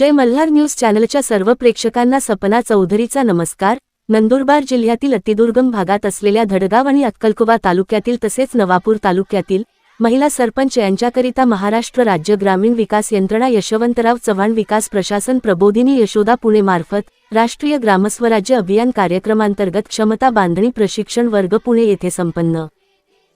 जय Malhar news चॅनलच्या सर्व प्रेक्षकांना सपना चौधरीचा नमस्कार. नंदुरबार जिल्ह्यातील अतिदुर्गम भागात असलेल्या धडगाव आणि अक्कलकुवा तालुक्यातील तसेच नवापूर तालुक्यातील महिला सरपंच यांच्याकरिता महाराष्ट्र राज्य ग्रामीण विकास यंत्रणा यशवंतराव चव्हाण विकास प्रशासन प्रबोधिनी यशोदा पुणे मार्फत राष्ट्रीय ग्रामस्वराज्य अभियान कार्यक्रमांतर्गत क्षमता बांधणी प्रशिक्षण वर्ग पुणे येथे संपन्न.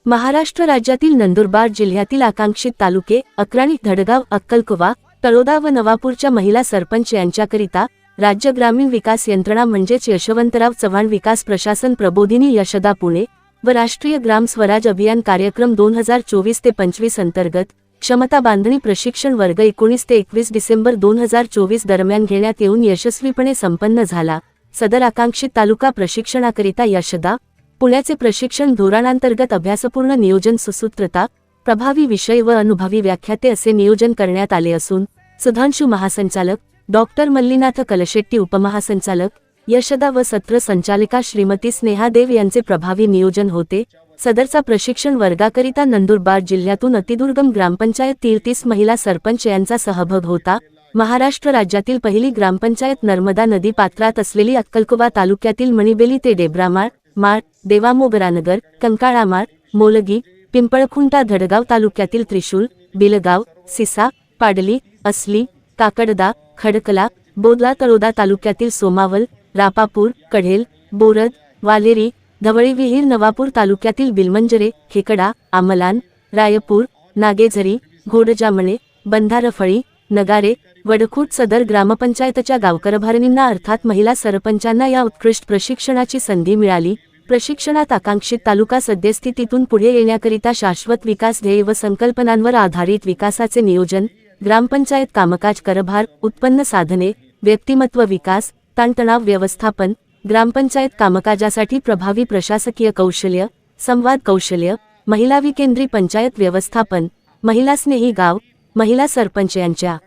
महाराष्ट्र राज्यातील नंदुरबार जिल्ह्यातील आकांक्षित तालुके अक्राणी धडगाव अक्कलकुवा तळोदा व नवापूरच्या महिला सरपंच यांच्याकरिता राज्य ग्रामीण विकास यंत्रणा म्हणजेच यशवंतराव चव्हाण विकास प्रशासन प्रबोधिनी यशदा पुणे व राष्ट्रीय ग्राम स्वराज अभियान कार्यक्रम दोन हजार चोवीस ते पंचवीस अंतर्गत क्षमता बांधणी प्रशिक्षण वर्ग एकोणीस ते एकवीस डिसेंबर दोन हजार चोवीस दरम्यान घेण्यात येऊन यशस्वीपणे संपन्न झाला. सदर आकांक्षित तालुका प्रशिक्षणाकरिता यशदा पुण्याचे प्रशिक्षण धोरणांतर्गत अभ्यासपूर्ण नियोजन सुसूत्रता प्रभावी विषय व अनुभवी व्याख्याते असे नियोजन करण्यात आले असून सुधांशु महासंचालक डॉक्टर मल्लीनाथ कलशेट्टी उपमहासंचालक यशदा व सत्र संचालिका श्रीमती स्नेहादेव यांचे प्रभावी नियोजन होते. सदरचा प्रशिक्षण वर्गाकरिता नंदुरबार जिल्ह्यातून अतिदुर्गम ग्रामपंचायत तीर्तीस महिला सरपंच यांचा सहभाग होता. महाराष्ट्र राज्यातील पहिली ग्रामपंचायत नर्मदा नदी पात्रात असलेली अक्कलकुवा तालुक्यातील मणिबेली ते डेब्रामाळ माळ देवामोगरानगर कंकाळामाळ मोलगी पिंपळखुंटा धडगाव तालुक्यातील त्रिशूल बिलगाव सिसा पाडली असली काकडदा खडकला बोदला तळोदा तालुक्यातील सोमावल रापापूर कढेल बोरद वालेरी धवळीविहीर नवापूर तालुक्यातील बिलमंजरे खेकडा आमलान रायपूर नागेझरी घोडजामणे बंधारफळी नगारे वडखूट सदर ग्रामपंचायतच्या गावकरभारणींना अर्थात महिला सरपंचांना या उत्कृष्ट प्रशिक्षणाची संधी मिळाली. प्रशिक्षणात आकांक्षित तालुका सद्यस्थितीतून पुढे येण्याकरिता शाश्वत विकास ध्येय व संकल्पनांवर आधारित विकासाचे नियोजन ग्रामपंचायत कामकाज करभार उत्पन्न साधने व्यक्तिमत्व विकास ताणतणाव व्यवस्थापन ग्रामपंचायत कामकाजासाठी प्रभावी प्रशासकीय कौशल्य संवाद कौशल्य महिला विकेंद्री पंचायत व्यवस्थापन महिला स्नेही गाव महिला सरपंच यांच्या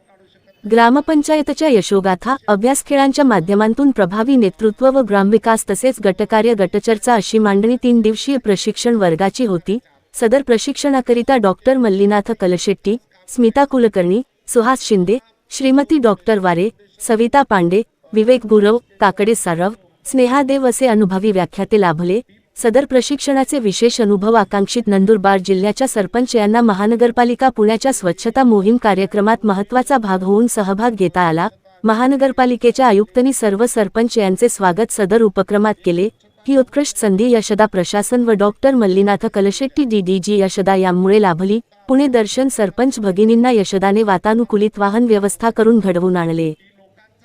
ग्रामपंचायतच्या यशोगाथा अभ्यास खेळांच्या माध्यमांतून प्रभावी नेतृत्व व ग्रामविकास तसेच गटकार्य गटचर्चा अशी मांडणी तीन दिवसीय प्रशिक्षण वर्गाची होती. सदर प्रशिक्षणाकरिता डॉक्टर मल्लीनाथ कलशेट्टी स्मिता कुलकर्णी सुहास शिंदे श्रीमती डॉक्टर वारे सविता पांडे विवेक गुरव काकडे सारव स्नेहादेव असे अनुभवी व्याख्याते लाभले. सदर प्रशिक्षणाचे विशेष अनुभव आकांक्षित नंदुरबार जिल्ह्याच्या सरपंच यांना महानगरपालिका पुण्याच्या स्वच्छता मोहीम कार्यक्रमात महत्त्वाचा भाग होऊन सहभाग घेता आला. महानगरपालिकेच्या आयुक्तांनी सर्व सरपंच यांचे स्वागत सदर उपक्रमात केले. ही उत्कृष्ट संधी यशदा प्रशासन व डॉक्टर मल्लीनाथ कलशेट्टी डीडीजी यशदा यांमुळे लाभली. पुणे दर्शन सरपंच भगिनींना यशदाने वातानुकूलित वाहन व्यवस्था करून घडवून आणले.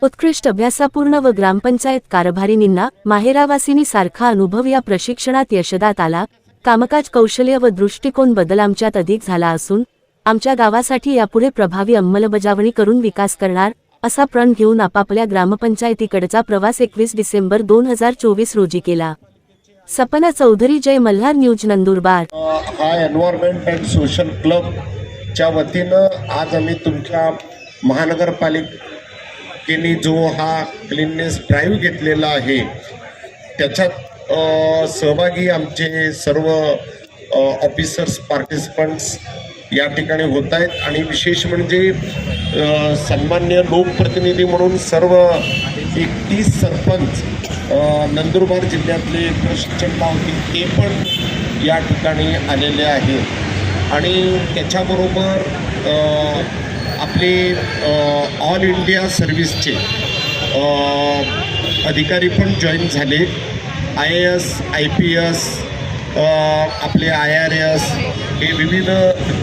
उत्कृष्ट अभ्यासापूर्ण व ग्रामपंचायत कारभारिणींना माहेरावासिनी सारखा अनुभव या प्रशिक्षणात यशदात आला. कामकाज कौशल्य व दृष्टिकोन बदल आमच्यात अधिक झाला असून आमच्या गावासाठी यापुढे प्रभावी अंमलबजावणी करून विकास करणार असा प्रण घेऊन आपापल्या ग्रामपंचायतीकडचा प्रवास एकवीस डिसेंबर दोन हजार चोवीस रोजी केला. सपना चौधरी जय मल्हार न्यूज नंदुरबार. हा एन्व्हायरमेंट अँड सोशल क्लबच्या वतीनं आज आम्ही तुमच्या महानगरपालिकेने जो हा क्लीननेस ड्राईव्ह घेतलेला आहे त्याच्यात सहभागी आमचे सर्व ऑफिसर्स पार्टिसिपंट्स या ठिकाणी होत आहेत. आणि विशेष म्हणजे सन्मान्य लोकप्रतिनिधी म्हणून सर्व एकतीस सरपंच नंदुरबार जिल्ह्यातले प्रशिक्षण होती ते पण या ठिकाणी आलेले आहेत. आणि त्याच्याबरोबर आपले ऑल इंडिया सर्व्हिसचे अधिकारी पण जॉईन झाले. I A S I P S आपले आय आर एस हे विविध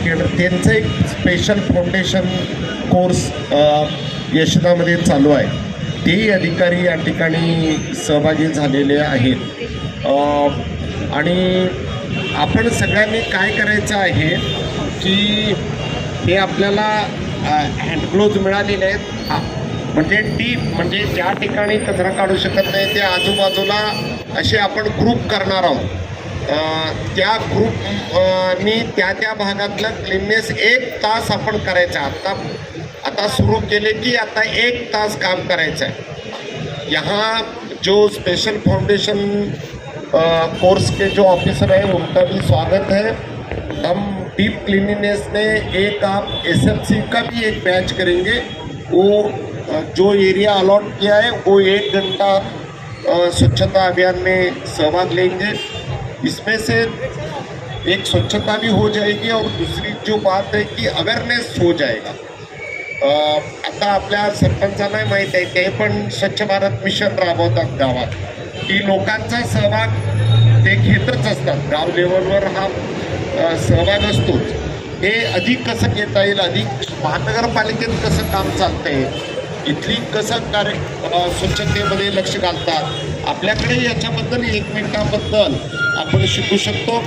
केंद्र त्यांचं एक स्पेशल फाउंडेशन कोर्स यशदामध्ये चालू आहे. तेही अधिकारी या ठिकाणी सहभागी झालेले आहेत. आणि आपण सगळ्यांनी काय करायचं आहे की हे आपल्याला हँडग्लोव्ज मिळालेले आहेत. म्हणजे टी म्हणजे ज्या ठिकाणी कचरा काढू शकत नाही त्या आजूबाजूला असे आपण ग्रुप करणार आहोत. त्या ग्रुप मी त्या त्या भागातलं क्लिननेस एक तास आपण करायचा. आहे. आता आता सुरू केले की आता एक तास काम करायचं आहे. यहाँ जो स्पेशल फाउंडेशन कोर्स के जो ऑफिसर आहे उनका भी स्वागत है. हम डीप क्लीनिनेस में एक आप एसएफसी का भी एक बैच करेंगे। वो जो एरिया अलॉट किया है, वो एक घंटा स्वच्छता अभियान में सहभाग लेंगे। इसमें से एक स्वच्छता भी हो जाएगी और दूसरी जो बात है की अवेअरनेस हो जाएगा। आता आपल्या सरपंचांना माहीत आहे, ते पण स्वच्छ भारत मिशन राबवतात गावात. की लोकांचा सहभाग ते घेतच असतात. गाव लेवलवर हा सहभाग असतोच हे अधिक कसं घेता येईल? अधिक महानगरपालिकेत कसं काम चालतंय? इथली कसं कार्य स्वच्छतेमध्ये लक्ष घालतात? आपल्याकडे याच्याबद्दल एकमेकांबद्दल आपण शिकू शकतो.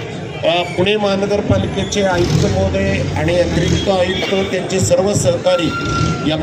पुणे महानगरपालिकेचे आयुक्त महोदय आणि अतिरिक्त आयुक्त त्यांचे सर्व सहकारी या